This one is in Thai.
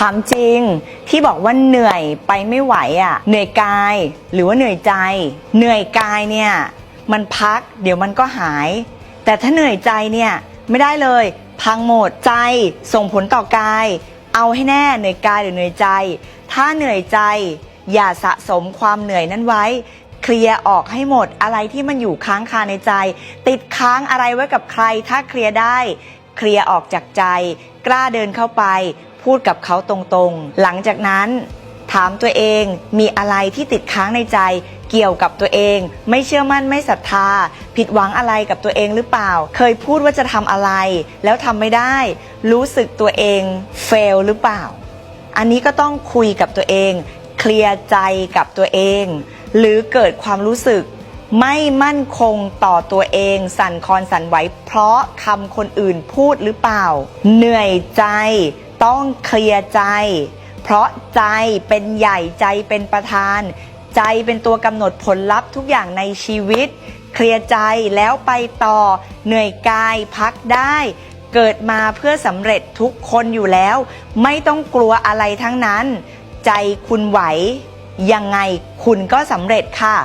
ถามจริงที่บอกว่าเหนื่อยไปไม่ไหวอะ เหนื่อยกายหรือว่าเหนื่อยใจ เหนื่อยกายเนี่ยมันพักเดี๋ยวมันก็หาย แต่ถ้าเหนื่อยใจเนี่ยไม่ได้เลย พังหมดใจส่งผลต่อกาย เอาให้แน่เหนื่อยกายหรือเหนื่อยใจ ถ้าเหนื่อยใจ อย่าสะสมความเหนื่อยนั้นไว้เคลียร์ออกให้หมดอะไรที่มันอยู่ค้างคาในใจ ติดค้างอะไรไว้กับใคร ถ้าเคลียร์ได้ เคลียร์ออกจากใจ กล้าเดินเข้าไป พูดกับเขาตรงๆ หลังจากนั้น ถามตัวเองมีอะไรที่ติดค้างในใจ เกี่ยวกับตัวเอง ไม่เชื่อมั่นไม่ศรัทธา ผิดหวังอะไรกับตัวเองหรือเปล่า เคยพูดว่าจะทำอะไร แล้วทำไม่ได้ รู้สึกตัวเองเฟลหรือเปล่า อันนี้ก็ต้องคุยกับตัวเอง เคลียร์ใจกับตัวเอง หรือเกิดความรู้สึก ไม่มั่นคงต่อตัวเอง สั่นคลอนสั่นไหวเพราะคำคนอื่นพูดหรือเปล่า เหนื่อยใจ ต้องเคลียร์ใจ เพราะใจเป็นใหญ่ใจเป็นประธาน ใจเป็นตัวกำหนดผลลัพธ์ทุกอย่างในชีวิต เคลียร์ใจแล้วไปต่อ เหนื่อยกายพักได้เกิดมาเพื่อสำเร็จทุกคนอยู่แล้ว ไม่ต้องกลัวอะไรทั้งนั้น ใจคุณไหว ยังไงคุณก็สำเร็จค่ะ